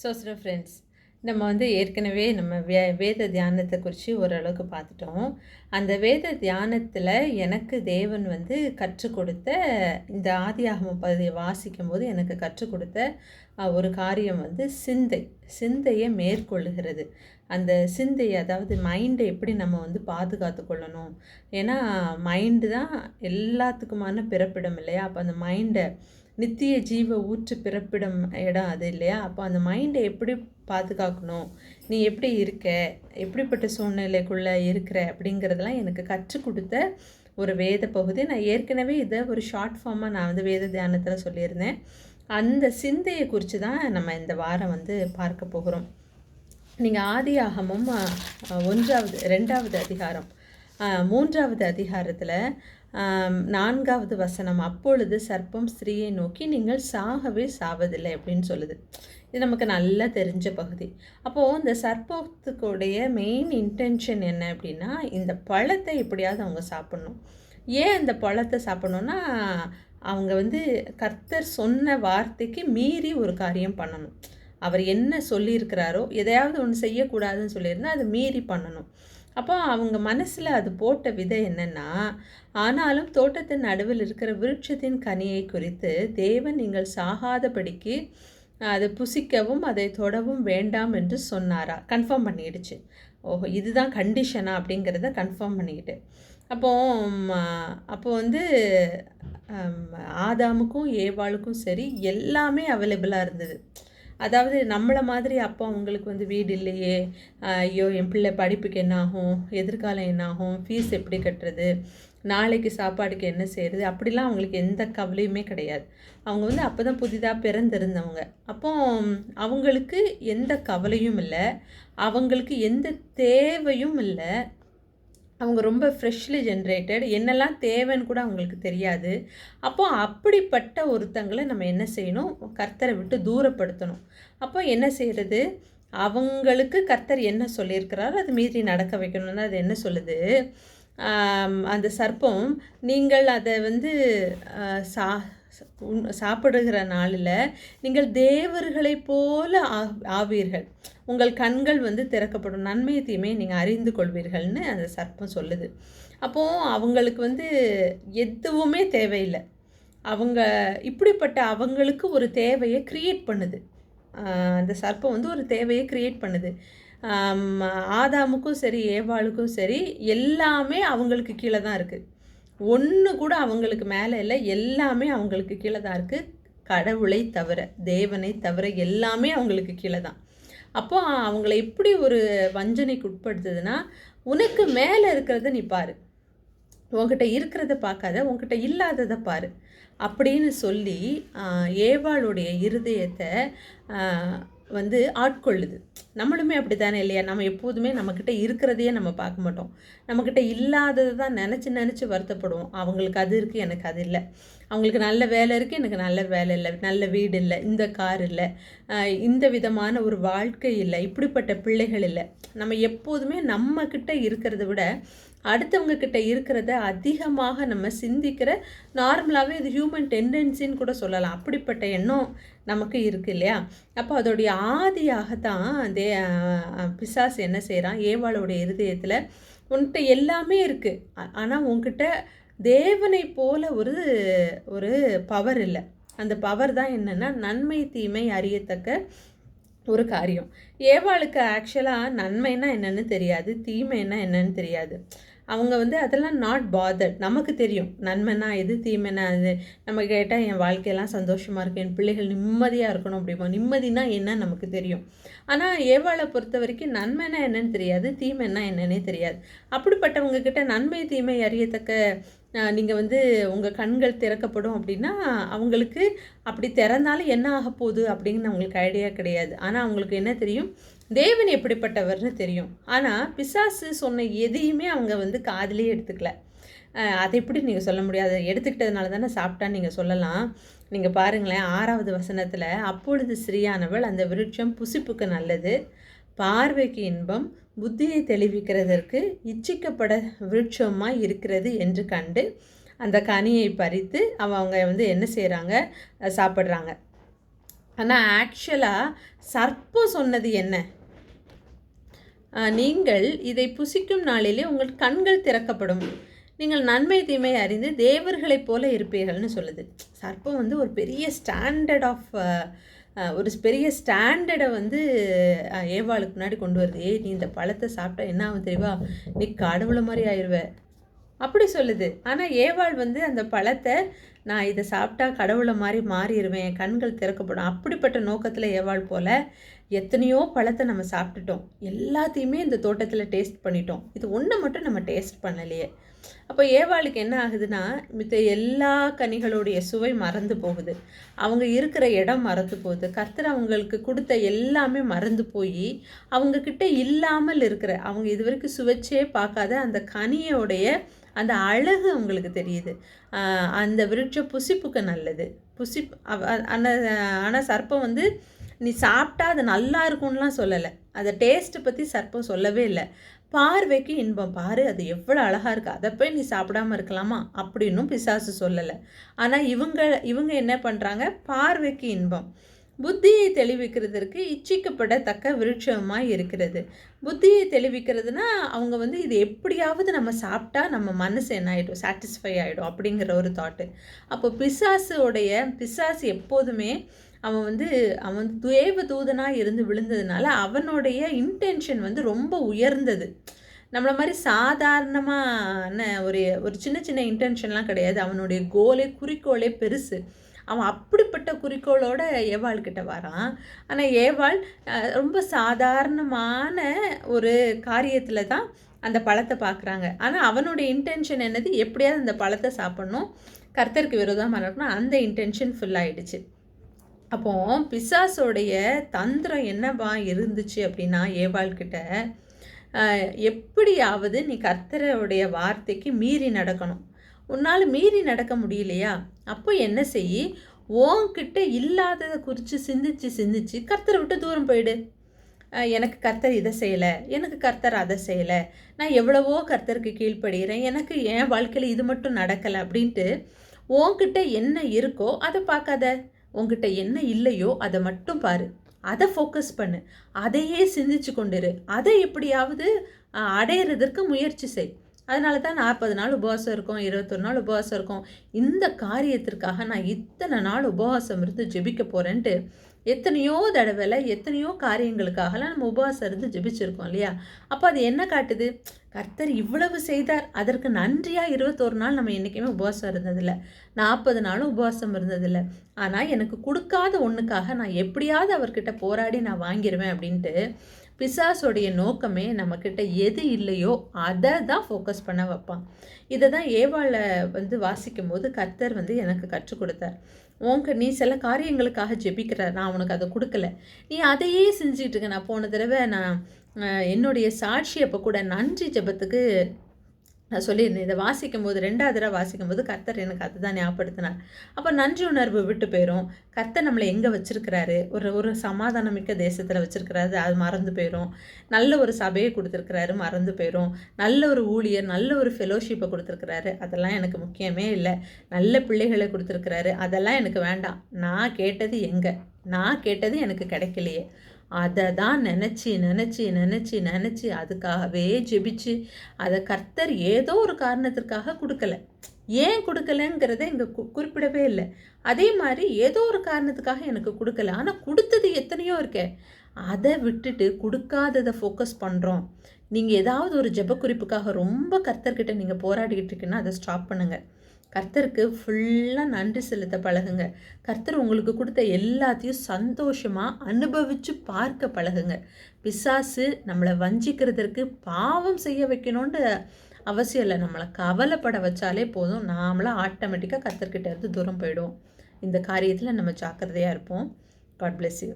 சோஸ்ரோ friends நம்ம வந்து ஏற்கனவே நம்ம வே வேத தியானத்தை குறித்து ஓரளவுக்கு பார்த்துட்டோம். அந்த வேத தியானத்தில் எனக்கு தேவன் வந்து கற்றுக் கொடுத்த இந்த ஆதியாகம பகுதியை வாசிக்கும் போது எனக்கு கற்றுக் கொடுத்த ஒரு காரியம் வந்து சிந்தை. சிந்தையை மேற்கொள்ளுகிறது. அந்த சிந்தையை அதாவது மைண்டை எப்படி நம்ம வந்து பாதுகாத்து கொள்ளணும்? ஏன்னா மைண்டு தான் எல்லாத்துக்குமான பிறப்பிடம் இல்லையா? அப்போ அந்த மைண்டை நித்திய ஜீவ ஊற்று பிறப்பிடம் இடம் அது இல்லையா? அப்போ அந்த மைண்டை எப்படி பாதுகாக்கணும்? நீ எப்படி இருக்க? எப்படிப்பட்ட சூழ்நிலைக்குள்ளே இருக்கிற? அப்படிங்கிறதெல்லாம் எனக்கு கற்றுக் கொடுத்த ஒரு வேத பகுதி. நான் ஏற்கனவே இதை ஒரு ஷார்ட் ஃபார்மாக நான் வந்து வேத தியானத்தில் சொல்லியிருந்தேன். அந்த சிந்தையை குறித்து தான் நம்ம இந்த வாரம் வந்து பார்க்க போகிறோம். நீங்கள் ஆதி ஆகமும் ஒன்றாவது ரெண்டாவது அதிகாரம் மூன்றாவது அதிகாரத்தில் நான்காவது வசனம் அப்பொழுது சர்ப்பம் ஸ்திரீயை நோக்கி நீங்கள் சாகவே சாவதில்லை அப்படின்னு சொல்லுது. இது நமக்கு நல்லா தெரிஞ்ச பகுதி. அப்போது இந்த சர்ப்பத்துக்குடைய மெயின் இன்டென்ஷன் என்ன அப்படின்னா இந்த பழத்தை எப்படியாவது அவங்க சாப்பிட்ணும். ஏன் அந்த பழத்தை சாப்பிட்ணுன்னா அவங்க வந்து கர்த்தர் சொன்ன வார்த்தைக்கு மீறி ஒரு காரியம் பண்ணணும். அவர் என்ன சொல்லியிருக்கிறாரோ எதையாவது ஒன்று செய்யக்கூடாதுன்னு சொல்லியிருந்தா அதை மீறி பண்ணணும். அப்போ அவங்க மனசில் அது போட்ட விதை என்னென்னா ஆனாலும் தோட்டத்தின் நடுவில் இருக்கிற விருட்சத்தின் கனியை குறித்து தேவன் நீங்கள் சாகாதபடிக்கு அதை புசிக்கவும் அதை தொடவும் வேண்டாம் என்று சொன்னாரா? கன்ஃபார்ம் பண்ணிடுச்சு ஓஹோ இதுதான் கண்டிஷனா அப்படிங்கிறத கன்ஃபார்ம் பண்ணிக்கிட்டு. அப்போ அப்போ வந்து ஆதாமுக்கும் ஏவாளுக்கும் சரி எல்லாமே அவைலபிளாக இருந்தது. அதாவது நம்மளை மாதிரி அப்போ அவங்களுக்கு வந்து வீடு இல்லையே. ஐயோ என் பிள்ளை படிப்புக்கு என்ன ஆகும் எதிர்காலம் என்ன ஆகும் ஃபீஸ் எப்படி கட்டுறது? நாளைக்கு சாப்பாடுக்கு என்ன செய்கிறது அப்படிலாம் அவங்களுக்கு எந்த கவலையுமே கிடையாது. அவங்க வந்து அப்போ தான் புதிதாக பிறந்திருந்தவங்க. அப்போ அவங்களுக்கு எந்த கவலையும் இல்லை. அவங்களுக்கு எந்த தேவையும் இல்லை. அவங்க ரொம்ப ஃப்ரெஷ்லி ஜென்ரேட்டட் என்னெல்லாம் தேவைன்னு கூட அவங்களுக்கு தெரியாது. அப்போ அப்படிப்பட்ட ஒருத்தங்களை நம்ம என்ன செய்யணும்? கர்த்தரை விட்டு தூரப்படுத்தணும். அப்போ என்ன செய்கிறது அவங்களுக்கு கர்த்தர் என்ன சொல்லியிருக்கிறாரோ அது மீறி நடக்க வைக்கணும்னு அது என்ன சொல்லுது? அந்த சர்ப்பம் நீங்கள் அதை வந்து சா சாப்பிடுகிற நாளில் நீங்கள் தேவர்களைப் போல ஆ- ஆவீர்கள். உங்கள் கண்கள் வந்து திறக்கப்படும். நன்மை நீங்கள் அறிந்து கொள்வீர்கள்னு அந்த சர்ப்பம் சொல்லுது. அப்போது அவங்களுக்கு வந்து எதுவுமே தேவையில்லை. அவங்க இப்படிப்பட்ட அவங்களுக்கு ஒரு தேவையை க்ரியேட் பண்ணுது. அந்த சர்ப்பம் வந்து ஒரு தேவையை க்ரியேட் பண்ணுது. ஆதாமுக்கும் சரி ஏவாளுக்கும் சரி எல்லாமே அவங்களுக்கு கீழே தான் இருக்குது ஒன்று கூட அவங்களுக்கு மேலே இல்லை. எல்லாமே அவங்களுக்கு கீழே தான் இருக்குது கடவுளை தவிர தேவனை தவிர எல்லாமே அவங்களுக்கு கீழே தான். அப்போ அவங்கள எப்படி ஒரு வஞ்சனைக்கு உட்படுத்துதுன்னா உனக்கு மேலே இருக்கிறத நீ பாரு. உன்கிட்ட இருக்கிறத பார்க்காத உன்கிட்ட இல்லாததை பாரு. அப்படின்னு சொல்லி ஏவாளுடைய இருதயத்தை வந்து ஆட்கொள்ளுது. நம்மளுமே அப்படி தானே இல்லையா? நம்ம எப்போதுமே நம்மக்கிட்ட இருக்கிறதையே நம்ம பார்க்க மாட்டோம். நம்மக்கிட்ட இல்லாததை தான் நினச்சி நினச்சி வருத்தப்படுவோம். அவங்களுக்கு அது இருக்குது எனக்கு அது இல்லை. அவங்களுக்கு நல்ல வேலை இருக்குது எனக்கு நல்ல வேலை இல்லை. நல்ல வீடு இல்லை. இந்த கார் இல்லை. இந்த விதமான ஒரு வாழ்க்கை இல்லை. இப்படிப்பட்ட பிள்ளைகள் இல்லை. நம்ம எப்போதுமே நம்மக்கிட்ட இருக்கிறத விட அடுத்தவங்க கிட்ட இருக்கிறத அதிகமாக நம்ம சிந்திக்கிற நார்மலாகவே இது ஹியூமன் டெண்டன்சின்னு கூட சொல்லலாம். அப்படிப்பட்ட எண்ணம் நமக்கு இருக்குது இல்லையா? அப்போ அதோடைய ஆதியாகத்தான் தே பிசாஸ் என்ன செய்கிறான் ஏவாளுடைய இருதயத்தில் உன்கிட்ட எல்லாமே இருக்குது ஆனால் உன்கிட்ட தேவனை போல ஒரு ஒரு பவர் இல்லை. அந்த பவர் தான் என்னென்னா நன்மை தீமை அறியத்தக்க ஒரு காரியம். ஏவாளுக்கு ஆக்சுவலாக நன்மைன்னா என்னென்னு தெரியாது தீமைன்னா என்னன்னு தெரியாது. அவங்க வந்து அதெல்லாம் நாட் பாதர்ட் நமக்கு தெரியும். நன்மைனா எது தீமைனா அது நம்ம கேட்டால் என் வாழ்க்கையெல்லாம் சந்தோஷமாக இருக்கும் என் பிள்ளைகள் நிம்மதியாக இருக்கணும் அப்படிமா நிம்மதினா என்ன நமக்கு தெரியும். ஆனால் ஏவாளை பொறுத்த வரைக்கும் நன்மைனா என்னன்னு தெரியாது. தீமைன்னா என்னன்னே தெரியாது. அப்படிப்பட்டவங்க கிட்ட நன்மை தீமை அறியத்தக்க நீங்கள் வந்து உங்கள் கண்கள் திறக்கப்படும் அப்படின்னா அவங்களுக்கு அப்படி திறந்தாலும் என்ன ஆக போகுது அப்படின்னு அவங்களுக்கு ஐடியா கிடையாது. ஆனால் அவங்களுக்கு என்ன தெரியும்? தேவன் எப்படிப்பட்டவர்னு தெரியும். ஆனால் பிசாசு சொன்ன எதையுமே அவங்க வந்து காதிலே எடுத்துக்கல. அதை எப்படி நீங்கள் சொல்ல முடியாது எடுத்துக்கிட்டதுனால தானே சாப்பிட்டான்னு நீங்கள் சொல்லலாம். நீங்கள் பாருங்களேன் ஆறாவது வசனத்தில் அப்பொழுது ஸ்ரீயானவள் அந்த விருட்சம் புசிப்புக்கு நல்லது. பார்வைக்கு இன்பம் புத்தியை தெளிவிக்கிறதற்கு இச்சிக்கப்பட விருட்சமாக இருக்கிறது என்று கண்டு அந்த கனியை பறித்து அவங்க வந்து என்ன செய்கிறாங்க சாப்பிட்றாங்க. ஆனால் ஆக்சுவலாக சர்ப்பம் சொன்னது என்ன? நீங்கள் இதை புசிக்கும் நாளிலே உங்கள் கண்கள் திறக்கப்படும். நீங்கள் நன்மை தீமை அறிந்து தேவர்களைப் போல இருப்பீர்கள்னு சொல்லுது. சர்ப்பம் வந்து ஒரு பெரிய ஸ்டாண்டர்ட் ஆஃப் ஒரு பெரிய ஸ்டாண்டர்டை வந்து ஏவாளுக்கு முன்னாடி கொண்டு வருது. ஏய் நீ இந்த பழத்தை சாப்பிட்டா என்ன ஆகும் தெரியுவா நீ கடவுளை மாதிரி ஆயிடுவ அப்படி சொல்லுது. ஆனால் ஏவாள் வந்து அந்த பழத்தை நான் இதை சாப்பிட்டா கடவுளை மாதிரி மாறிடுவேன் கண்கள் திறக்கப்படும். அப்படிப்பட்ட நோக்கத்தில் ஏவாள் போல் எத்தனையோ பழத்தை நம்ம சாப்பிட்டுட்டோம். எல்லாத்தையுமே இந்த தோட்டத்தில் டேஸ்ட் பண்ணிட்டோம். இது ஒன்று மட்டும் நம்ம டேஸ்ட் பண்ணலையே. அப்போ ஏவாளுக்கு என்ன ஆகுதுன்னா மித்த எல்லா கனிகளுடைய சுவை மறந்து போகுது. அவங்க இருக்கிற இடம் மறந்து போகுது. கர்த்தர் அவங்களுக்கு கொடுத்த எல்லாமே மறந்து போய் அவங்கக்கிட்ட இல்லாமல் இருக்கிற அவங்க இது வரைக்கும் சுவைச்சே பார்க்காத அந்த கனியோடைய அந்த அழகு அவங்களுக்கு தெரியுது. அந்த விருட்ச புசிப்புக்கு நல்லது. புசிப் ஆனால் ஆனால் சர்ப்பம் வந்து நீ சாப்பிட்டா அது நல்லா இருக்கும்லாம் சொல்லலை. அதை டேஸ்ட்டை பற்றி சர்ப்பம் சொல்லவே இல்லை. பார்வைக்கு இன்பம். பாரு அது எவ்வளோ அழகாக இருக்குது அதை போய் நீ சாப்பிடாம இருக்கலாமா? அப்படின்னும் பிசாசு சொல்லலை. ஆனால் இவங்க இவங்க என்ன பண்ணுறாங்க பார்வைக்கு இன்பம். புத்தியை தெளிவிக்கிறதுக்கு இச்சிக்கப்படத்தக்க விருட்சமாக இருக்கிறது. புத்தியை தெளிவிக்கிறதுனா அவங்க வந்து இது எப்படியாவது நம்ம சாப்பிட்டா நம்ம மனசு என்ன ஆகிடும் சாட்டிஸ்ஃபை ஆகிடும் அப்படிங்கிற ஒரு தாட்டு அப்போ பிசாசுடைய பிசாசு எப்போதுமே அவன் வந்து அவன் தேவ தூதனாக இருந்து விழுந்ததுனால அவனுடைய இன்டென்ஷன் வந்து ரொம்ப உயர்ந்தது. நம்மளை மாதிரி சாதாரணமான ஒரு ஒரு சின்ன சின்ன இன்டென்ஷன்லாம் கிடையாது. அவனுடைய கோலே குறிக்கோளே பெருசு. அவன் அப்படிப்பட்ட குறிக்கோளோட ஏவாள் கிட்ட வரான். ஆனால் ஏவாள் ரொம்ப சாதாரணமான ஒரு காரியத்தில் தான் அந்த பழத்தை பார்க்குறாங்க ஆனால் அவனுடைய இன்டென்ஷன் என்னது? எப்படியாவது அந்த பழத்தை சாப்பிட்ணும். கர்த்தருக்கு விரோதமாக இருக்கணும் அந்த இன்டென்ஷன் ஃபுல் ஆகிடுச்சு அப்போ பிசாசோடைய தந்திரம் என்னவா இருந்துச்சு அப்படின்னா ஏவாள்கிட்ட எப்படியாவது நீ கர்த்தரோடைய வார்த்தைக்கு மீறி நடக்கணும். உன்னால் மீறி நடக்க முடியலையா? அப்போ என்ன செய்? ஓங்கிட்ட இல்லாததை குறித்து சிந்திச்சு சிந்திச்சு கர்த்தரை விட்டு தூரம் போயிடு. எனக்கு கர்த்தர் இதை செய்யலை எனக்கு கர்த்தர் அதை செய்யலை நான் எவ்வளவோ கர்த்தருக்கு கீழ்ப்படுகிறேன் எனக்கு என் வாழ்க்கையில் இது மட்டும் நடக்கலை அப்படின்ட்டு உன்கிட்ட என்ன இருக்கோ அதை பார்க்காத. உங்ககிட்ட என்ன இல்லையோ அதை மட்டும் பாரு. அதை ஃபோக்கஸ் பண்ணு. அதையே சிந்திச்சு கொண்டிரு. அதை எப்படியாவது அடையிறதற்கு முயற்சி செய். அதனால தான் நாற்பது நாள் உபவாசம் இருக்கும் இருபத்தொரு நாள் உபவாசம் இருக்கும். இந்த காரியத்திற்காக நான் இத்தனை நாள் உபவாசம் இருந்து ஜெபிக்க போகிறேன்ட்டு எத்தனையோ தடவையில் எத்தனையோ காரியங்களுக்காகலாம் நம்ம உபவாசம் இருந்து ஜெபிச்சிருக்கோம் இல்லையா? அப்போ அது என்ன காட்டுது? கர்த்தர் இவ்வளவு செய்தார். அதற்கு நன்றியாக இருபத்தோரு நாள் நம்ம என்றைக்குமே உபவாசம் இருந்ததில்லை. நாற்பது நாளும் உபவாசம் இருந்ததில்லை. ஆனால் எனக்கு கொடுக்காத ஒன்றுக்காக நான் எப்படியாவது அவர்கிட்ட போராடி நான் வாங்கிடுவேன் அப்படின்ட்டு பிசாஸோடைய நோக்கமே நம்மக்கிட்ட எது இல்லையோ அதை தான் ஃபோக்கஸ் பண்ண வைப்பான். இதை தான் ஏவாளை வந்து வாசிக்கும் போது கர்த்தர் வந்து எனக்கு கற்றுக் கொடுத்தார். உங்க நீ சில காரியங்களுக்காக ஜெபிக்கிற நான் உனக்கு அதை கொடுக்கல. நீ அதையே செஞ்சுட்டு இருக்க. நான் போன தடவை நான் என்னுடைய சாட்சி அப்போ கூட நன்றி ஜெபத்துக்கு நான் சொல்லியிருந்தேன் இதை வாசிக்கும் போது ரெண்டாவது தடவை வாசிக்கும் போது கர்த்தர் எனக்கு அதுதான் ஞாபகப்படுத்தினார். அப்போ நன்றி உணர்வு விட்டு போயிடும் கர்த்தர் நம்மளை எங்கே வச்சுருக்கிறாரு? ஒரு ஒரு சமாதானமிக்க தேசத்தில் வச்சுருக்கிறாரு அது மறந்து போயிடும் நல்ல ஒரு சபையை கொடுத்துருக்கிறாரு மறந்து போயிடும் நல்ல ஒரு ஊழியர் நல்ல ஒரு ஃபெலோஷிப்பை கொடுத்துருக்கிறாரு அதெல்லாம் எனக்கு முக்கியமே இல்லை. நல்ல பிள்ளைகளை கொடுத்துருக்கிறாரு அதெல்லாம் எனக்கு வேண்டாம். நான் கேட்டது எங்கே? நான் கேட்டது எனக்கு கிடைக்கலையே. அதை தான் நினச்சி நினச்சி நினச்சி நினச்சி அதுக்காகவே ஜெபிச்சு அதை கர்த்தர் ஏதோ ஒரு காரணத்திற்காக கொடுக்கல. ஏன் கொடுக்கலங்கிறத இங்கே கு குறிப்பிடவே இல்லை. அதே மாதிரி ஏதோ ஒரு காரணத்துக்காக எனக்கு கொடுக்கல. ஆனால் கொடுத்தது எத்தனையோ இருக்கே. அதை விட்டுட்டு கொடுக்காததை ஃபோக்கஸ் பண்ணுறோம் நீங்கள் ஏதாவது ஒரு ஜெப குறிப்புக்காக ரொம்ப கர்த்தர்கிட்ட நீங்கள் போராடிக்கிட்டு இருக்கீங்கன்னா அதை ஸ்டாப் பண்ணுங்கள் கர்த்தருக்கு ஃபுல்லாக நன்றி செலுத்த பழகுங்க. கர்த்தர் உங்களுக்கு கொடுத்த எல்லாத்தையும் சந்தோஷமாக அனுபவித்து பார்க்க பழகுங்க. பிசாசு நம்மளை வஞ்சிக்கிறதுக்கு பாவம் செய்ய வைக்கணுன்ற அவசியம் இல்லை. நம்மளை கவலைப்பட வச்சாலே போதும். நாமளாம் ஆட்டோமேட்டிக்காக கர்த்தர்கிட்ட இருந்து தூரம் போயிடுவோம். இந்த காரியத்தில் நம்ம ஜாக்கிரதையாக இருப்போம். God bless you